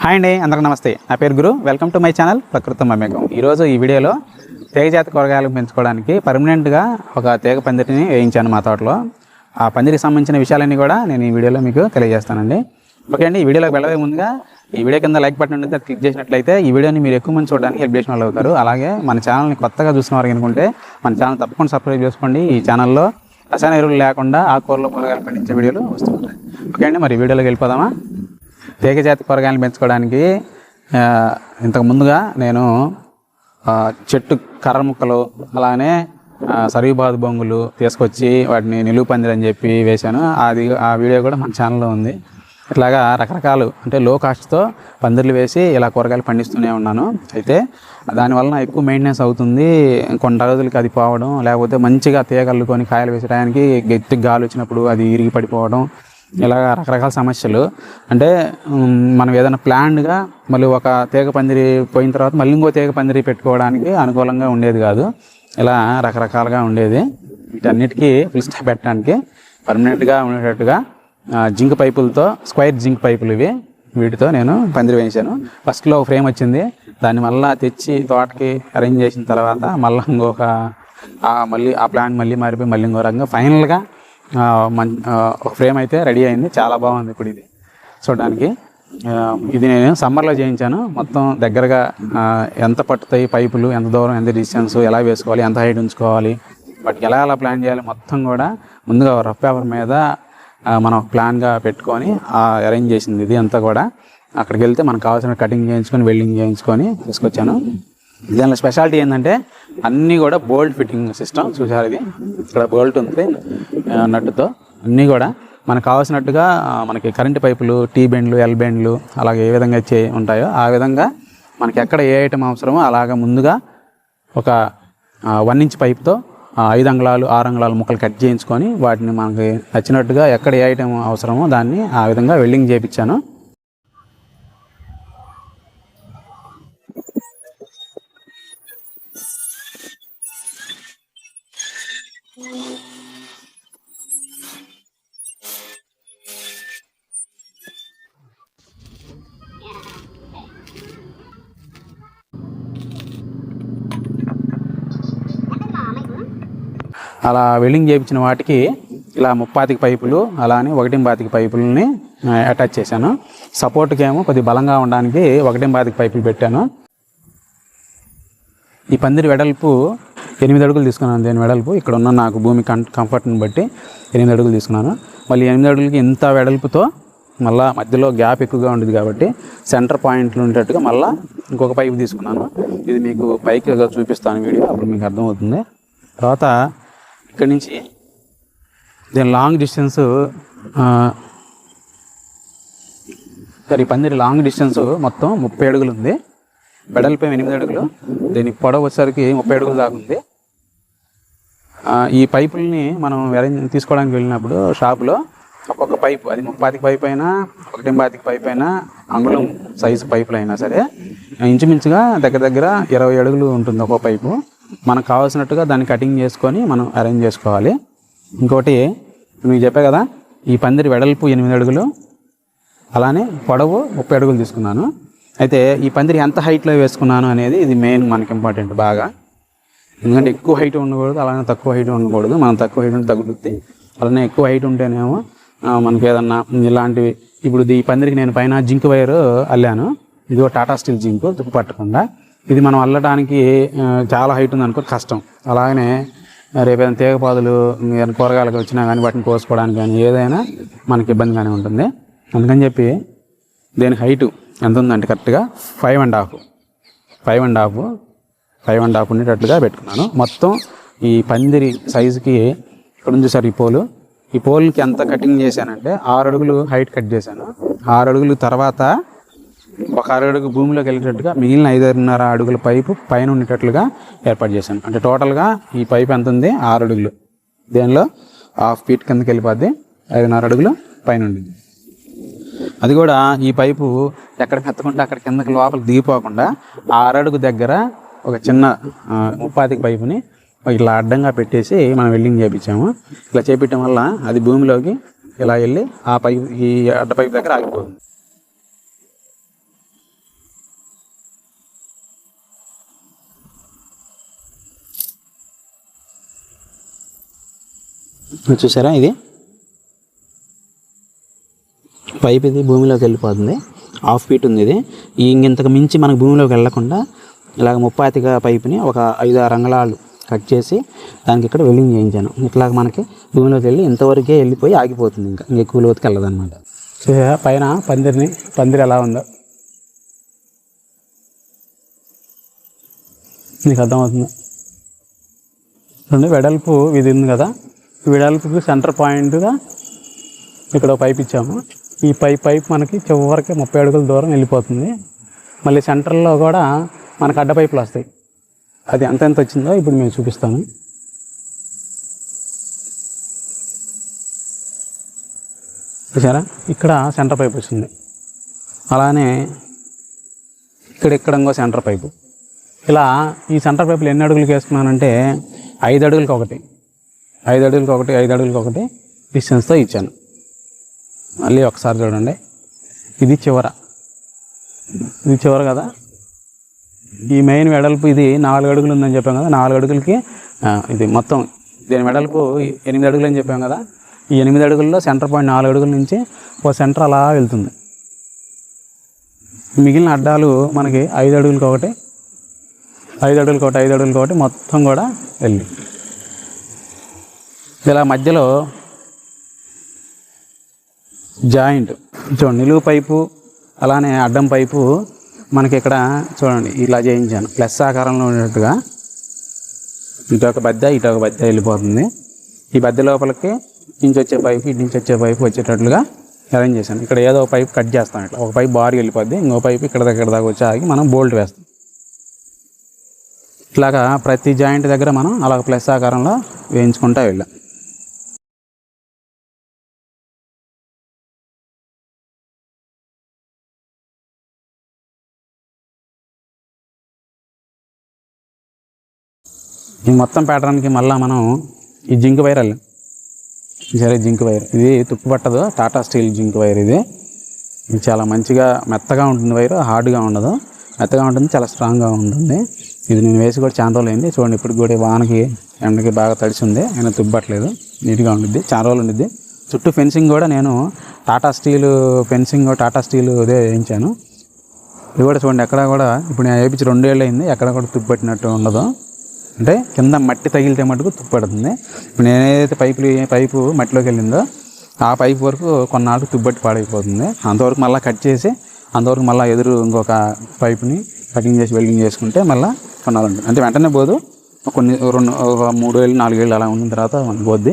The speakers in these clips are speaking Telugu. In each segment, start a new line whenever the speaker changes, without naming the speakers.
హాయ్ అండి అందరికీ నమస్తే. నా పేరు Guru. Welcome to my channel ప్రకృతం మమేకం. ఈరోజు ఈ వీడియోలో తీగ జాతి కూరగాయలు పెంచుకోవడానికి పర్మనెంట్గా ఒక తీగ పందిరిని వేయించాను మా తోటలో. ఆ పందిరికి సంబంధించిన విషయాలన్నీ కూడా నేను ఈ వీడియోలో మీకు తెలియజేస్తానండి. ఓకే అండి ఈ వీడియోలోకి వెళ్ళవే ముందుగా ఈ వీడియో కింద లైక్ బటన్ ఉంటుంది క్లిక్ చేసినట్లయితే ఈ వీడియోని మీరు ఎక్కువ మంది చూడడానికి హెల్ప్ చేసిన వాళ్ళు అవుతారు. అలాగే మన ఛానల్ని కొత్తగా చూసిన వారు అనుకుంటే మన ఛానల్ తప్పకుండా సబ్స్క్రైబ్ చేసుకోండి. ఈ ఛానల్లో రసాయన ఎరువులు లేకుండా ఆకుకూరలో కూరగాయలు పండించే వీడియోలు వస్తుంటాయి ఓకే అండి మరి వీడియోలోకి వెళ్ళిపోదామా? తీగజాతి కూరగాయలు పెంచుకోవడానికి ఇంతకు ముందుగా నేను చెట్టు కర్ర ముక్కలు అలానే ఆ, బొంగులు తీసుకొచ్చి వాటిని నిలువు పందిరని చెప్పి వేశాను. అది ఆ వీడియో కూడా మన ఛానల్లో ఉంది. ఇట్లాగా రకరకాలు అంటే లో కాస్ట్తో పందిర్లు వేసి ఇలా కూరగాయలు పండిస్తూనే ఉన్నాను. అయితే దానివల్ల ఎక్కువ మెయింటెనెన్స్ అవుతుంది. కొన్ని రోజులకి అది పోవడం లేకపోతే మంచిగా తీగల్లుకొని కాయలు వేసడానికి గట్టి గాలి వచ్చినప్పుడు అది ఇరిగి పడిపోవడం ఇలాగ రకరకాల సమస్యలు. అంటే మనం ఏదైనా ప్లాన్డ్గా మళ్ళీ ఒక తీగ పందిరి పోయిన తర్వాత మళ్ళీ ఇంకో తీగ పందిరి పెట్టుకోవడానికి అనుకూలంగా ఉండేది కాదు. ఇలా రకరకాలుగా ఉండేది. వీటన్నిటికీ ఫుల్ స్టాప్ పెట్టడానికి పర్మనెంట్గా ఉండేటట్టుగా జింక్ పైపులతో స్క్వైర్ జింక్ పైపులు ఇవి. వీటితో నేను పందిరి వేయించాను. ఫస్ట్లో ఒక ఫ్రేమ్ వచ్చింది. దాన్ని మళ్ళీ తెచ్చి తోటకి అరేంజ్ చేసిన తర్వాత మళ్ళీ ఇంకొక మళ్ళీ ఆ ప్లాన్ మళ్ళీ మారిపోయి మళ్ళీ ఇంకో రకంగా ఫైనల్గా ఫ్రేమ్ అయితే రెడీ అయింది. చాలా బాగుంది ఇప్పుడు ఇది. చూడడానికి ఇది నేను సమ్మర్లో చేయించాను. మొత్తం దగ్గరగా ఎంత పట్టుతాయి పైపులు ఎంత దూరం ఎంత డిస్టెన్స్ ఎలా వేసుకోవాలి ఎంత హైట్ ఉంచుకోవాలి వాటికి ఎలా ఎలా ప్లాన్ చేయాలి మొత్తం కూడా ముందుగా రఫ్ పేపర్ మీద మనం ప్లాన్గా పెట్టుకొని అరేంజ్ చేసింది ఇది అంతా కూడా. అక్కడికి వెళ్తే మనకు కావాల్సిన కటింగ్ చేయించుకొని వెల్డింగ్ చేయించుకొని తీసుకొచ్చాను. దీనిలో స్పెషాలిటీ ఏంటంటే అన్నీ కూడా బోల్ట్ ఫిట్టింగ్ సిస్టమ్. చూసారు ఇది? ఇక్కడ బోల్ట్ ఉంది నట్టుతో. అన్నీ కూడా మనకు కావాల్సినట్టుగా మనకి కరెంటు పైపులు టీ బెండ్లు ఎల్ బెండ్లు అలాగే ఏ విధంగా చే ఉంటాయో ఆ విధంగా మనకి ఎక్కడ ఏ ఐటమ్ అవసరమో అలాగ ముందుగా ఒక వన్ ఇంచ్ పైప్తో ఐదు అంగుళాలు ఆరు అంగుళాలు ముక్కలు కట్ చేయించుకొని వాటిని మనకి నచ్చినట్టుగా ఎక్కడ ఏ ఐటమ్ అవసరమో దాన్ని ఆ విధంగా వెల్డింగ్ చేయించాను. అలా వెల్డింగ్ చేయించిన వాటికి ఇలా ముప్పాతికి పైపులు అలానే ఒకటి బాతికి పైపులని అటాచ్ చేశాను. సపోర్ట్కి ఏమో కొద్ది బలంగా ఉండడానికి ఒకటింబాతికి పైపులు పెట్టాను. ఈ పందిరి వెడల్పు ఎనిమిది అడుగులు తీసుకున్నాను దీని వెడల్పు. ఇక్కడ ఉన్న నాకు భూమి కం కంఫర్ట్ని బట్టి ఎనిమిది అడుగులు తీసుకున్నాను. మళ్ళీ ఎనిమిది అడుగులకి ఇంత వెడల్పుతో మళ్ళా మధ్యలో గ్యాప్ ఎక్కువగా ఉండేది కాబట్టి సెంటర్ పాయింట్లు ఉండేట్టుగా మళ్ళీ ఇంకొక పైపు తీసుకున్నాను. ఇది మీకు పైకి చూపిస్తాను వీడియో అప్పుడు మీకు అర్థమవుతుంది. తర్వాత ఇక్కడి నుంచి? దీని లాంగ్ డిస్టెన్స్ సరే పందిరి లాంగ్ డిస్టెన్స్ మొత్తం ముప్పై అడుగులు ఉంది. వెడల్పు ఎనిమిది అడుగులు. దీని పొడవు వచ్చేసరికి ముప్పై అడుగులు దాకా ఉంది. ఈ పైపుల్ని మనం అరేంజ్ తీసుకోవడానికి వెళ్ళినప్పుడు షాప్లో ఒక్కొక్క పైపు అది ముప్పాతికి పైప్ అయినా ఒకటి బాతికి పైప్ అయినా అంగుళం సైజు పైపులు అయినా సరే ఇంచుమించుగా దగ్గర దగ్గర ఇరవై అడుగులు ఉంటుంది ఒక్కో పైపు. మనకు కావాల్సినట్టుగా దాన్ని కటింగ్ చేసుకొని మనం అరేంజ్ చేసుకోవాలి. ఇంకోటి మీకు చెప్పా కదా ఈ పందిరి వెడల్పు ఎనిమిది అడుగులు అలానే పొడవు ముప్పై అడుగులు తీసుకున్నాను. అయితే ఈ పందిరి ఎంత హైట్లో వేసుకున్నాను అనేది ఇది మెయిన్ మనకి ఇంపార్టెంట్ బాగా. ఎందుకంటే ఎక్కువ హైట్ ఉండకూడదు అలానే తక్కువ హైట్ ఉండకూడదు మనం తక్కువ హైట్ ఉంటే తగ్గుతుంది. అలానే ఎక్కువ హైట్ ఉంటేనేమో మనకి ఏదన్నా ఇలాంటివి ఇప్పుడు ఈ పందిరికి నేను పైన జింక్ వైర్ అల్లాను. ఇది ఒక టాటా స్టీల్ జింకు తుప్పు పట్టకుండా. ఇది మనం అల్లడానికి చాలా హైట్ ఉంది అనుకో కష్టం. అలాగనే రేపేదైనా తీగపాదులు కూరగాయలకు వచ్చినా కానీ వాటిని కోసుకోవడానికి కానీ ఏదైనా మనకి ఇబ్బందిగానే ఉంటుంది. అందుకని చెప్పి దేని హైటు ఎంత ఉందంటే కరెక్ట్గా five and half. Five and half five and half ఉండేటట్లుగా పెట్టుకున్నాను. మొత్తం ఈ పందిరి సైజుకి ఇక్కడ ఉంది సార్ ఈ పోలు. ఈ పోల్కి ఎంత కటింగ్ చేశానంటే ఆరు అడుగులు హైట్ కట్ చేశాను. ఆరు అడుగులు తర్వాత ఒక అర అడుగు భూమిలోకి వెళ్ళేటట్టుగా మిగిలిన ఐదున్నర అడుగుల పైపు పైన ఉండేటట్లుగా ఏర్పాటు చేశాను. అంటే టోటల్గా ఈ పైపు ఎంత ఉంది? ఆరు అడుగులు. దీనిలో? హాఫ్ ఫీట్ కిందకి వెళ్ళిపోద్ది. ఐదున్నర అడుగులు పైన ఉండింది అది కూడా ఈ పైపు ఎక్కడ మెత్తకుంటే అక్కడ కిందకి లోపల దిగిపోకుండా ఆరడుగు దగ్గర ఒక చిన్న ఉపాధికి పైపుని ఇట్లా అడ్డంగా పెట్టేసి మనం వెల్డింగ్ చేయించాము ఇట్లా చేపించడం వల్ల అది భూమిలోకి ఇలా వెళ్ళి ఆ పైపు ఈ అడ్డ పైపు దగ్గర ఆగిపోతుంది. చూసారా ఇది? పైప్ ఇది భూమిలోకి వెళ్ళిపోతుంది. హాఫ్ ఫీట్ ఉంది ఇది. ఈ ఇంతకు మించి మనకు భూమిలోకి వెళ్ళకుండా ఇలాగ ముప్పాతిగా పైపుని ఒక ఐదు ఆరు అంగళాలు కట్ చేసి దానికి ఇక్కడ వెల్డింగ్ చేయించాను. ఇట్లాగ మనకి భూమిలోకి వెళ్ళి ఇంతవరకే వెళ్ళిపోయి ఆగిపోతుంది ఇంకా. ఇంకా ఎక్కువ లోతుకి వెళ్ళదన్నమాట. చూసారా? పైన పందిరిని పందిరి ఎలా ఉందో. నీకు అర్థమవుతుంది? రెండు వెడల్పు ఇది ఉంది కదా. వెడల్పుకి సెంటర్ పాయింట్గా ఇక్కడ ఒక పైప్ ఇచ్చాము. ఈ పైప్ పైప్ మనకి చివరికి ముప్పై అడుగుల దూరం వెళ్ళిపోతుంది. మళ్ళీ సెంటర్లో కూడా మనకు అడ్డ పైపులు వస్తాయి. అది ఎంత ఎంత వచ్చిందో ఇప్పుడు మేము చూపిస్తాను. చూసారా ఇక్కడ సెంటర్ పైప్ వచ్చింది. అలానే ఇక్కడ ఇక్కడ ఇంకో సెంటర్ పైపు ఇలా ఈ సెంటర్ పైపులు ఎన్ని అడుగులకి వేసుకున్నానంటే ఐదు అడుగులకి ఒకటి. ఐదు అడుగులకి ఒకటి ఐదు అడుగులకి ఒకటి డిస్టెన్స్తో ఇచ్చాను. మళ్ళీ ఒకసారి చూడండి. ఇది చివర. ఇది చివర కదా? ఈ మెయిన్ వెడల్పు ఇది నాలుగు అడుగులు ఉందని చెప్పాం కదా? నాలుగు అడుగులకి ఇది మొత్తం దీని వెడల్పు ఎనిమిది అడుగులు అని చెప్పాం కదా? ఈ ఎనిమిది అడుగుల్లో సెంటర్ పాయింట్ నాలుగు అడుగుల నుంచి ఓ సెంటర్ అలా వెళ్తుంది. మిగిలిన అడ్డాలు మనకి ఐదు అడుగులకి ఒకటి ఐదు అడుగులకి ఒకటి ఐదు అడుగులకి ఒకటి మొత్తం కూడా వెళ్ళి ఇలా మధ్యలో జాయింట్ చూడండి నిలువు పైపు అలానే అడ్డం పైపు మనకి ఇక్కడ చూడండి ఇలా చేయించాను. ప్లస్ ఆకారంలో ఉన్నట్టుగా ఇటు ఒక బద్ద ఇటు ఒక బద్ద వెళ్ళిపోతుంది. ఈ బద్ద లోపలికి నుంచి వచ్చే పైపు ఇటు నుంచి వచ్చే పైపు వచ్చేటట్లుగా అరేంజ్ చేశాను. ఇక్కడ ఏదో ఒక పైపు కట్ చేస్తాం ఇట్లా. ఒక పైపు బారుగా వెళ్ళిపోద్ది ఇంకో పైపు ఇక్కడ దగ్గర దాకా వచ్చి ఆగి మనం బోల్ట్ వేస్తాం. ఇట్లాగా ప్రతి జాయింట్ దగ్గర మనం అలాగ ప్లస్ ఆకారంలో వేయించుకుంటా వెళ్ళాం. ఈ మొత్తం ప్యాటర్న్కి మళ్ళీ మనం ఈ జింక్ వైర్ వెళ్ళాం సరే జింక్ వైర్. ఇది తుప్పు పట్టదు. టాటా స్టీల్ జింక్ వైర్ ఇది. ఇది చాలా మంచిగా మెత్తగా ఉంటుంది వైర్. హార్డ్గా ఉండదు. మెత్తగా ఉంటుంది చాలా స్ట్రాంగ్గా ఉంటుంది. ఇది నేను వేసి కూడా చాలా రోజులు అయింది. చూడండి ఇప్పుడు కూడా వానకి ఎండకి బాగా తడిసి ఉంది అయినా తుబ్బట్లేదు నీట్గా ఉండిద్ది. చాలా రోజులు ఉండిద్ది. చుట్టూ ఫెన్సింగ్ కూడా నేను Tata steel fencing Tata steel ఇదే వేయించాను. ఇది కూడా చూడండి ఎక్కడ కూడా ఇప్పుడు నేను వేయించి రెండేళ్ళు అయింది. ఎక్కడ కూడా తుప్పట్టినట్టు ఉండదు. అంటే కింద మట్టి తగిలితే మటుకు తుప్పడుతుంది ఇప్పుడు నేనేదైతే పైపులు పైపు మట్టిలోకి వెళ్ళిందో ఆ పైపు వరకు కొన్నాళ్ళకి తుబ్బట్టి పాడైపోతుంది. అంతవరకు మళ్ళీ కట్ చేసి అంతవరకు మళ్ళీ ఎదురు ఇంకొక పైపుని కటింగ్ చేసి వెల్డింగ్ చేసుకుంటే మళ్ళీ కొన్నాళ్ళు ఉంటుంది అంటే వెంటనే పోదు. కొన్ని రెండు ఒక మూడు వేలు నాలుగు వేలు అలా ఉన్న తర్వాత మనం పోద్ది.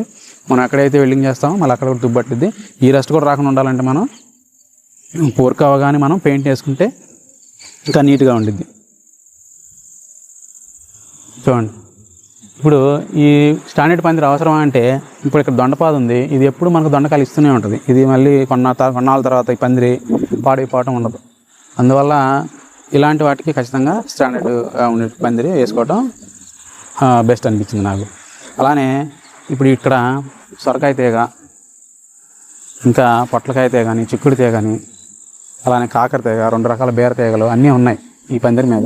మనం ఎక్కడైతే వెల్డింగ్ చేస్తామో మళ్ళీ అక్కడ కూడా తుబ్బట్టిద్ది ఈ రెస్ట్ కూడా రాకుండా ఉండాలంటే మనం వర్క్ అవ్వగానే మనం పెయింట్ వేసుకుంటే ఇంకా నీట్గా ఉండిద్ది. చూడండి. ఇప్పుడు ఈ స్టాండర్డ్ పందిరి అవసరమా అంటే ఇప్పుడు ఇక్కడ దొండపాద ఉంది. ఇది ఎప్పుడు మనకు దొండకాయలు ఇస్తూనే ఉంటుంది. ఇది మళ్ళీ కొన్న కొన్నాళ్ళ తర్వాత ఈ పందిరి పాడైపోవటం ఉండదు. అందువల్ల ఇలాంటి వాటికి ఖచ్చితంగా స్టాండర్డ్ ఉండే పందిరి వేసుకోవటం బెస్ట్ అనిపించింది నాకు. అలానే ఇప్పుడు ఇక్కడ సొరకాయ తీగ ఇంకా పొట్లకాయ తీగ కానీ చిక్కుడు తీగ కానీ అలానే కాకర తీగ రెండు రకాల బీర తీగలు అన్నీ ఉన్నాయి ఈ పందిరి మీద.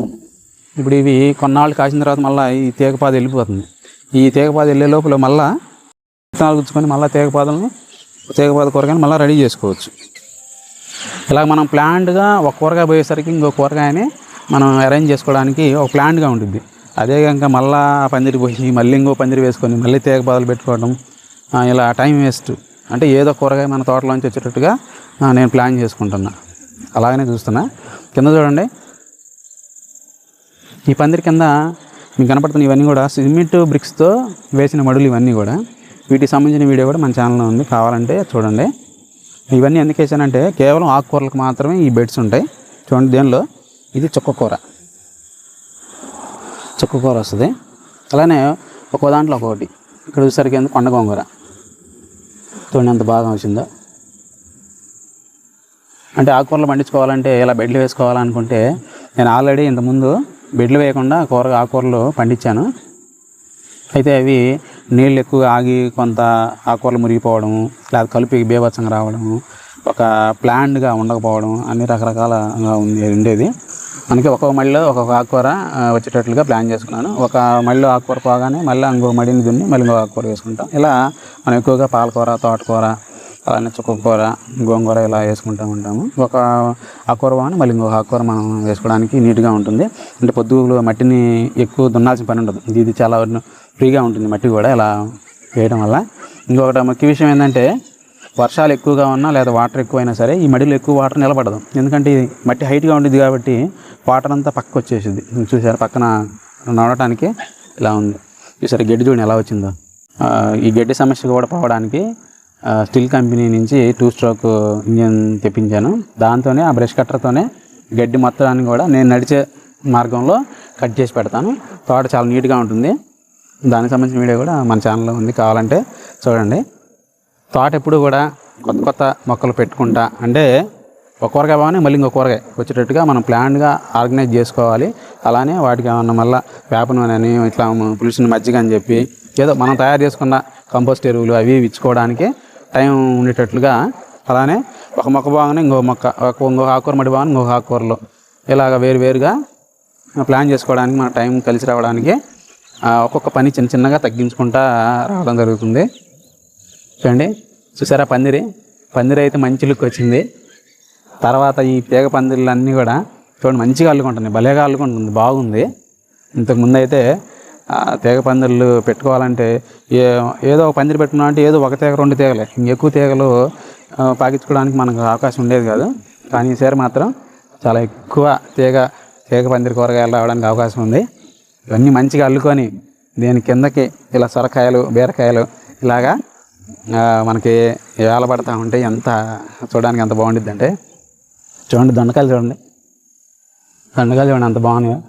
ఇప్పుడు ఇవి కొన్నాళ్ళు కాసిన తర్వాత మళ్ళీ ఈ తీగపాద వెళ్ళిపోతుంది. ఈ తీగపాద వెళ్ళే లోపల మళ్ళీ విత్తనాలు గుచ్చుకొని మళ్ళీ తీగపాదలను తీగపాద కూరగాయని మళ్ళీ రెడీ చేసుకోవచ్చు. ఇలా మనం ప్లాంట్గా ఒక కూరగాయ పోయేసరికి ఇంకో కూరగాయని మనం అరేంజ్ చేసుకోవడానికి ఒక ప్లాంట్గా ఉంటుంది అదే కనుక మళ్ళీ పందిరి పోయి మళ్ళీ ఇంకో పందిరి వేసుకొని మళ్ళీ తీగపాదలు పెట్టుకోవడం ఇలా టైం వేస్ట్. అంటే ఏదో కూరగాయ మన తోటలోంచి వచ్చేటట్టుగా నేను ప్లాన్ చేసుకుంటున్నా. అలాగనే చూస్తున్నా. కింద చూడండి. ఈ పందిరి కింద మీకు కనపడుతున్న ఇవన్నీ కూడా సిమెంట్ బ్రిక్స్తో వేసిన మడులు ఇవన్నీ కూడా. వీటికి సంబంధించిన వీడియో కూడా మన ఛానల్లో ఉంది. కావాలంటే చూడండి. ఇవన్నీ ఎందుకు వేసానంటే కేవలం ఆకుకూరలకు మాత్రమే ఈ బెడ్స్ ఉంటాయి. చూడండి దేనిలో? ఇది చుక్కకూర చుక్కకూర వస్తుంది. అలానే ఒక్కో దాంట్లో ఒక్కొక్కటి. ఇక్కడ చూసరికి ఎందుకు కొండ గోంగూర. చూడండి ఎంత బాగా వచ్చిందో. అంటే ఆకుకూరలు పండించుకోవాలంటే ఇలా బెడ్లు వేసుకోవాలనుకుంటే నేను ఆల్రెడీ ఇంతకుముందు బెడ్లు వేయకుండా కూర ఆకుకూరలు పండించాను. అయితే అవి నీళ్ళు ఎక్కువ ఆగి కొంత ఆకుకూరలు మురిగిపోవడము లేదా కలుపు బీభత్సంగా రావడము ఒక ప్లాన్డ్గా ఉండకపోవడం అన్ని రకరకాలగా ఉంది ఉండేది. మనకి ఒక్కొక్క మడిలో ఒక్కొక్క ఆకుకూర వచ్చేటట్లుగా ప్లాన్ చేసుకున్నాను. ఒక మడిలో ఆకుకూర పోగానే మళ్ళీ ఇంకో మడిని దున్ని మళ్ళీ ఇంకో ఆకుకూర వేసుకుంటాం. ఇలా మనం ఎక్కువగా పాలకూర తోటకూర అలానే చుక్కకూర గోంగూర ఇలా వేసుకుంటూ ఉంటాము. ఒక ఆకుకూర పోగానే మళ్ళీ ఇంకొక ఆకూర మనం వేసుకోవడానికి నీట్గా ఉంటుంది. అంటే పొద్దుగులు మట్టిని ఎక్కువ దున్నాల్సిన పని ఉండదు. ఇది ఇది చాలా ఫ్రీగా ఉంటుంది మట్టి కూడా ఇలా వేయడం వల్ల. ఇంకొకటి ముఖ్య విషయం ఏంటంటే వర్షాలు ఎక్కువగా ఉన్నా లేదా వాటర్ ఎక్కువైనా సరే ఈ మడిలో ఎక్కువ వాటర్ నిలబడదు. ఎందుకంటే ఇది మట్టి హైట్గా ఉంటుంది కాబట్టి వాటర్ అంతా పక్కకు వచ్చేసింది చూసారు? పక్కన నడవడానికి ఇలా ఉంది. చూసారు? గడ్డి చూడండి ఎలా వచ్చిందో. ఈ గడ్డి సమస్య కూడా పోవడానికి స్టీల్ కంపెనీ నుంచి టూ స్ట్రోక్ ఇంజన్ తెప్పించాను. దాంతోనే ఆ బ్రష్ కట్టర్తోనే గడ్డి మొత్తాన్ని కూడా నేను నడిచే మార్గంలో కట్ చేసి పెడతాను. తోట చాలా నీట్గా ఉంటుంది. దానికి సంబంధించిన వీడియో కూడా మన ఛానల్లో ఉంది. కావాలంటే చూడండి. తోట ఎప్పుడు కూడా కొత్త కొత్త మొక్కలు పెట్టుకుంటా. అంటే ఒక కూరగాయ బాగానే మళ్ళీ ఇంకో కూరగాయ వచ్చేటట్టుగా మనం ప్లాన్గా ఆర్గనైజ్ చేసుకోవాలి. అలానే వాటికి ఏమన్నా మళ్ళీ వేప నూనె అని ఇట్లా పులుసుని మజ్జిగ అని చెప్పి ఏదో మనం తయారు చేసుకున్న కంపోస్ట్ ఎరువులు అవి ఇచ్చుకోవడానికి టైం ఉండేటట్లుగా అలానే ఒక మొక్క బాగానే ఇంకో మొక్క ఒక ఇంకో ఆకుకూర మడి బాగానే ఇంకొక ఆకుకూరలు. ఇలాగ వేరు వేరుగా ప్లాన్ చేసుకోవడానికి మన టైం కలిసి రావడానికి ఒక్కొక్క పని చిన్న చిన్నగా తగ్గించుకుంటా రావడం జరుగుతుంది. చూడండి చూసారా పందిరి? పందిరి అయితే మంచి లుక్ వచ్చింది. తర్వాత ఈ తీగ పందిర్లు అన్నీ కూడా చూడండి మంచిగా అల్లుకుంటుంది భలేగా అల్లుకుంటుంది బాగుంది. ఇంతకుముందు అయితే తీగ పందిర్లు పెట్టుకోవాలంటే ఏ ఏదో ఒక పందిరి పెట్టుకున్నా అంటే ఏదో ఒక తీగ రెండు తీగలే. ఇంకెక్కువ తీగలు పాకించుకోవడానికి మనకు అవకాశం ఉండేది కాదు. కానీ ఈసారి మాత్రం చాలా ఎక్కువ తీగ తీగ పందిరి కూరగాయలు రావడానికి అవకాశం ఉంది. ఇవన్నీ మంచిగా అల్లుకొని దీని కిందకి ఇలా సొరకాయలు బీరకాయలు ఇలాగా మనకి వేలబడతా ఉంటే ఎంత చూడడానికి ఎంత బాగుండిద్ది అంటే చూడండి దొండకాయలు చూడండి. దొండకాయలు చూడండి ఎంత బాగున్నాయో.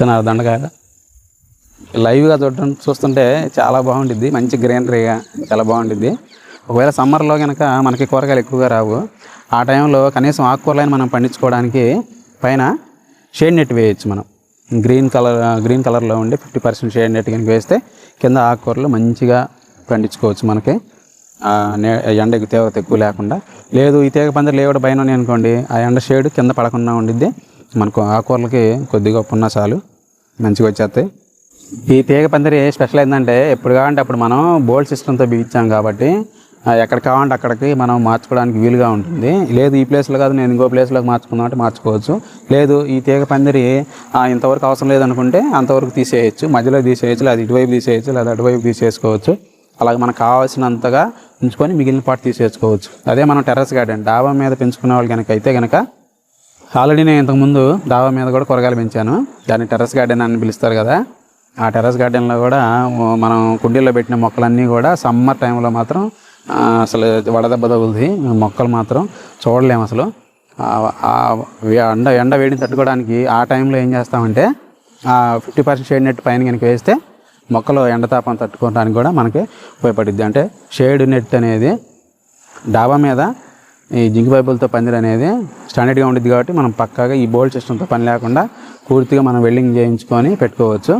చూస్తున్నారు దొండకాయలు లైవ్గా చూడటం చూస్తుంటే చాలా బాగుండిద్ది. మంచి గ్రీనరీగా చాలా బాగుండిద్ది. ఒకవేళ సమ్మర్లో కనుక మనకి కూరగాయలు ఎక్కువగా రావు ఆ టైంలో కనీసం ఆకుకూరలైన మనం పండించుకోవడానికి పైన షేడ్ నెట్ వేయచ్చు మనం. గ్రీన్ కలర్ గ్రీన్ కలర్లో ఉండి ఫిఫ్టీ పర్సెంట్ షేడ్ నెట్ కనుక వేస్తే కింద ఆకుకూరలు మంచిగా పండించుకోవచ్చు మనకి. ఎండ తీవ్రత ఎక్కువ లేకుండా. లేదు ఈ తీగ పందిరి లేవడం పైన అనుకోండి ఆ ఎండ షేడ్ కింద పడకుండా ఉండిద్ది. మనకు ఆకుకూరలకి కొద్దిగా ఉన్న ఉన్నా చాలు మంచిగా వచ్చేస్తాయి. ఈ తీగ పందిరి స్పెషల్ ఏంటంటే ఎప్పుడు కావాలంటే అప్పుడు మనం బోల్డ్ సిస్టమ్తో బిగించాం కాబట్టి ఎక్కడ కావాలంటే అక్కడికి మనం మార్చుకోవడానికి వీలుగా ఉంటుంది. లేదు ఈ ప్లేస్లో కాదు నేను ఇంకో ప్లేస్లోకి మార్చుకుందాం అంటే మార్చుకోవచ్చు. లేదు ఈ తీగ పందిరి ఇంతవరకు అవసరం లేదనుకుంటే అంతవరకు తీసేయచ్చు. మధ్యలో తీసేయచ్చు లేదా ఇటువైపు తీసేయచ్చు లేదా అటువైపు తీసేసుకోవచ్చు. అలాగే మనకు కావాల్సినంతగా ఉంచుకొని మిగిలిన పాటు తీసేసుకోవచ్చు. అదే మనం టెర్రస్ గార్డెన్ డాబా మీద పెంచుకునే వాళ్ళు కనుక అయితే కనుక ఆల్రెడీ నేను ఇంతకుముందు డాబా మీద కూడా కూరగాయలు పెంచాను. దాన్ని టెర్రస్ గార్డెన్ అని పిలుస్తారు కదా. ఆ టెర్రస్ గార్డెన్లో కూడా మనం కుండీల్లో పెట్టిన మొక్కలన్నీ కూడా సమ్మర్ టైంలో మాత్రం అసలు వడదెబ్బ తగులుతుంది మొక్కలు మాత్రం చూడలేము అసలు. ఎండ ఎండ వేడిని తట్టుకోవడానికి ఆ టైంలో ఏం చేస్తామంటే ఫిఫ్టీ పర్సెంట్ షేడ్ నెట్ పైన కనుక వేస్తే మొక్కలు ఎండతాపం తట్టుకోవడానికి కూడా మనకి ఉపయోగపడుద్ది. అంటే షేడ్ నెట్ అనేది డాబా మీద ఈ జింక్ పైపులతో పందిరి అనేది స్టాండర్డ్గా ఉంటుంది కాబట్టి మనం పక్కాగా ఈ బోల్డ్ సిస్టమ్తో పని లేకుండా పూర్తిగా మనం వెల్డింగ్ చేయించుకొని పెట్టుకోవచ్చు.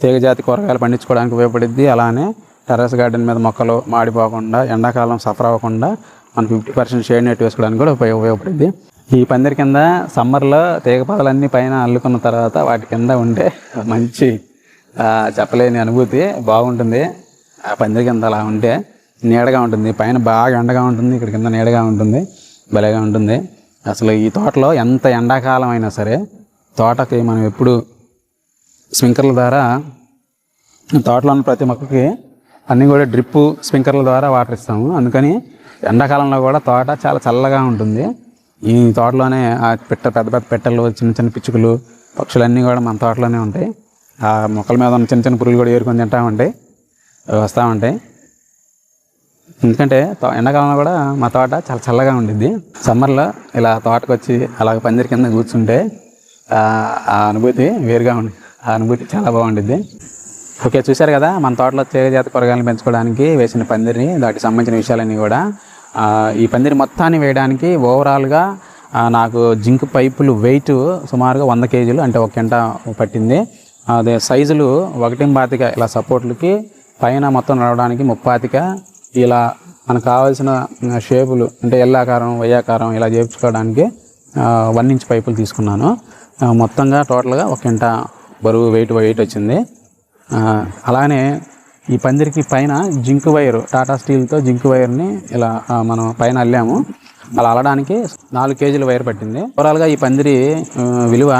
తీగ జాతి కూరగాయలు పండించుకోవడానికి ఉపయోగపడుద్ది. అలానే టెర్రస్ గార్డెన్ మీద మొక్కలు మాడిపోకుండా ఎండాకాలం సఫర్ అవ్వకుండా మనం ఫిఫ్టీ పర్సెంట్ షేడ్ నెట్ వేసుకోవడానికి కూడా ఉపయోగ ఉపయోగపడుద్ది. ఈ పందిరి కింద సమ్మర్లో తీగపాదలన్నీ పైన అల్లుకున్న తర్వాత వాటి కింద ఉండే మంచి చెప్పలేని అనుభూతి బాగుంటుంది. ఆ పందిరి కింద అలా ఉంటే నీడగా ఉంటుంది. పైన బాగా ఎండగా ఉంటుంది. ఇక్కడ కింద నీడగా ఉంటుంది. భలేగా ఉంటుంది. అసలు ఈ తోటలో ఎంత ఎండాకాలం అయినా సరే తోటకి మనం ఎప్పుడు స్ప్రింక్లర్ల ద్వారా తోటలో ఉన్న ప్రతి మొక్కకి అన్నీ కూడా డ్రిప్పు స్ప్రింక్లర్ల ద్వారా వాటర్ ఇస్తాము. అందుకని ఎండాకాలంలో కూడా తోట చాలా చల్లగా ఉంటుంది. ఈ తోటలోనే ఆ పిట్ట పెద్ద పెద్ద పెట్టలు చిన్న చిన్న పిచ్చుకలు పక్షులన్నీ కూడా మన తోటలోనే ఉంటాయి. ఆ మొక్కల మీద ఉన్న చిన్న చిన్న పురుగులు కూడా ఏరుకొని తింటా ఉంటాయి. అవి వస్తూ ఉంటాయి. ఎందుకంటే తో- ఎండాకాలంలో కూడా మా తోట చాలా చల్లగా ఉండిద్ది. సమ్మర్లో ఇలా తోటకు వచ్చి అలాగ పందిరి కింద కూర్చుంటే ఆ అనుభూతి వేరుగా ఉండి ఆ అనుభూతి చాలా బాగుండిద్ది. ఓకే చూశారు కదా మన తోటలో తీగ కూరగాయలను పెంచుకోవడానికి వేసిన పందిరిని దానికి సంబంధించిన విషయాలన్నీ కూడా. ఈ పందిరి మొత్తాన్ని వేయడానికి ఓవరాల్గా నాకు జింక్ పైపులు వెయిట్ సుమారుగా వంద కేజీలు అంటే ఒక గంట పట్టింది. అదే సైజులు ఒకటి బాతిక ఇలా సపోర్ట్లకి పైన మొత్తం నడవడానికి ముప్పాతిక ఇలా మనకు కావాల్సిన షేపులు అంటే ఎల్లాకారం వయ్యాకారం ఇలా చేపించుకోవడానికి వన్ ఇంచ్ పైపులు తీసుకున్నాను. మొత్తంగా టోటల్గా ఒక గంట బరువు వెయిట్ వెయిట్ వచ్చింది. అలానే ఈ పందిరికి పైన జింక్ వైర్ టాటా స్టీల్తో జింక్ వైర్ని ఇలా మనం పైన అల్లాము. అలా అల్లడానికి నాలుగు కేజీల వైర్ పట్టింది. ఓవరాల్గా ఈ పందిరి విలువ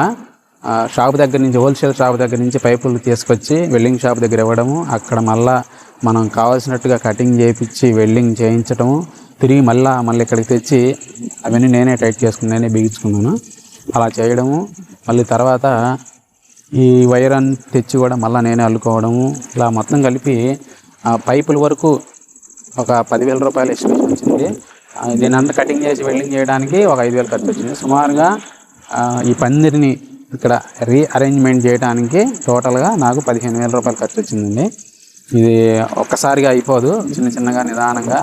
షాప్ దగ్గర నుంచి హోల్సేల్ షాప్ దగ్గర నుంచి పైపులు తీసుకొచ్చి వెల్డింగ్ షాప్ దగ్గర ఇవ్వడము అక్కడ మళ్ళా మనం కావాల్సినట్టుగా కటింగ్ చేయించి వెల్డింగ్ చేయించడము తిరిగి మళ్ళా మళ్ళీ ఇక్కడికి తెచ్చి అవన్నీ నేనే టైట్ చేసుకుని నేనే బిగించుకున్నాను. అలా చేయడము మళ్ళీ తర్వాత ఈ వైర్ అని తెచ్చి కూడా మళ్ళీ నేనే అల్లుకోవడము ఇలా మొత్తం కలిపి ఆ పైపుల వరకు ఒక పదివేల రూపాయలు ఎస్టిమేషన్ వచ్చింది. దీని అంతా కటింగ్ చేసి వెల్డింగ్ చేయడానికి ఒక ఐదు వేలు ఖర్చు వచ్చింది. సుమారుగా ఈ పందిరిని ఇక్కడ రీఅరేంజ్మెంట్ చేయడానికి టోటల్గా నాకు పదిహేను వేల రూపాయలు ఖర్చు వచ్చిందండి. ఇది ఒక్కసారిగా అయిపోదు చిన్న చిన్నగా నిదానంగా.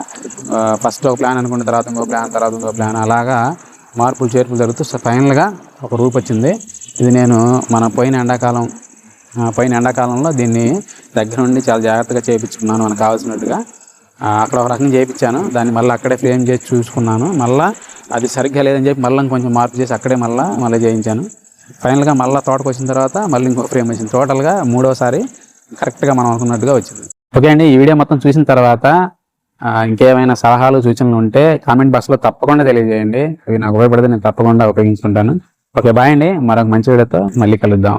ఫస్ట్ ఒక ప్లాన్ అనుకున్న తర్వాత ఇంకో ప్లాన్ తర్వాత ఇంకో ప్లాన్ అలాగా మార్పులు చేర్పులు జరుగుతూ ఫైనల్గా ఒక రూప్ వచ్చింది. ఇది నేను మన పోయిన ఎండాకాలం పోయిన ఎండాకాలంలో దీన్ని దగ్గర నుండి చాలా జాగ్రత్తగా చేయించుకున్నాను మనకు కావాల్సినట్టుగా. అక్కడ ఒక రకంగా చేయించాను. దాన్ని మళ్ళీ అక్కడే ఫ్రేమ్ చేసి చూసుకున్నాను. మళ్ళీ అది సరిగ్గా లేదని చెప్పి మళ్ళీ కొంచెం మార్పు చేసి అక్కడే మళ్ళీ మళ్ళీ చేయించాను. ఫైనల్గా మళ్ళీ తోటకు వచ్చిన తర్వాత మళ్ళీ ఇంకో ఫ్రేమ్ వచ్చింది. టోటల్గా మూడోసారి కరెక్ట్గా మనం అనుకున్నట్టుగా వచ్చింది. ఓకే అండి ఈ వీడియో మొత్తం చూసిన తర్వాత ఇంకేమైనా సలహాలు సూచనలు ఉంటే కామెంట్ బాక్స్లో తప్పకుండా తెలియజేయండి. అవి నాకు ఉపయోగపడితే నేను తప్పకుండా ఉపయోగించుకుంటాను. ఓకే బాయ్ అండి. మరొక మంచి వీడియోతో మళ్ళీ కలుద్దాం.